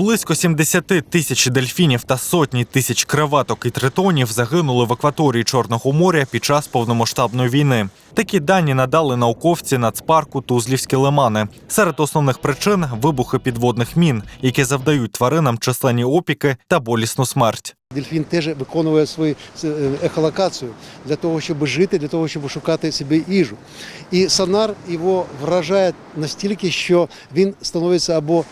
Близько 70 тисяч дельфінів та сотні тисяч креветок і тритонів загинули в акваторії Чорного моря під час повномасштабної війни. Такі дані надали науковці нацпарку Тузлівські лимани. Серед основних причин вибухи підводних мін, які завдають тваринам численні опіки та болісну смерть. Дельфін теж виконує свою е, ехолокацію для того, щоб жити, для того, щоб шукати собі їжу. І сонар його вражає настільки, що він становиться або аб-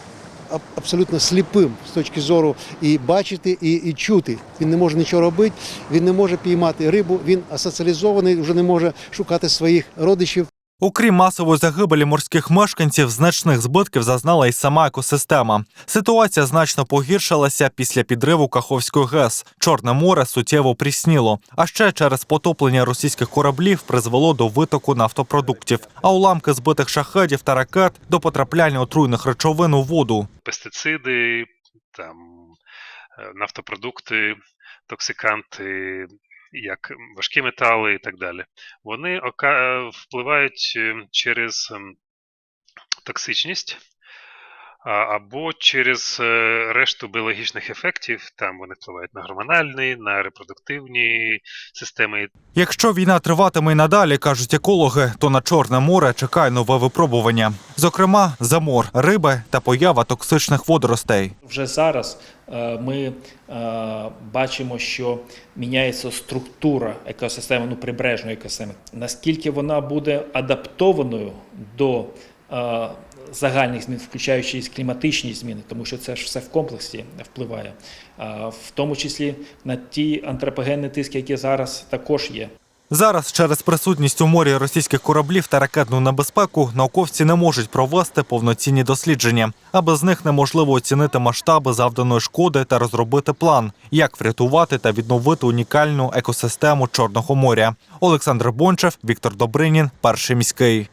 абсолютно сліпим з точки зору і бачити, і, і чути. Він не може нічого робити, він не може піймати рибу, він асоціалізований, вже не може шукати своїх родичів. Окрім масової загибелі морських мешканців, значних збитків зазнала й сама екосистема. Ситуація значно погіршилася після підриву Каховської ГЕС. Чорне море суттєво прісніло. А ще через потоплення російських кораблів призвело до витоку нафтопродуктів, а уламки збитих шахедів та ракет до потрапляння отруйних речовин у воду. пестициди, там, е, нафтопродукти, токсиканти, як важкі метали і так далі. Вони впливають е, через ем, токсичність або через е, решту біологічних ефектів. Там вони впливають на гормональні, на репродуктивні системи Якщо війна триватиме й надалі, кажуть екологи, то на Чорне море чекає нове випробування. Зокрема, замор риби та поява токсичних водоростей. Вже зараз е, ми е, бачимо, що міняється структура екосистеми, ну прибережної екосистеми. Наскільки вона буде адаптованою до загальних змін, включаючи і кліматичні зміни, тому що це ж все в комплексі впливає, в тому числі на ті антропогенні тиски, які зараз також є. Зараз через присутність у морі російських кораблів та ракетну небезпеку науковці не можуть провести повноцінні дослідження, а без них неможливо оцінити масштаби завданої шкоди та розробити план, як врятувати та відновити унікальну екосистему Чорного моря. Олександр Бончев, Віктор Добринін, перший міський.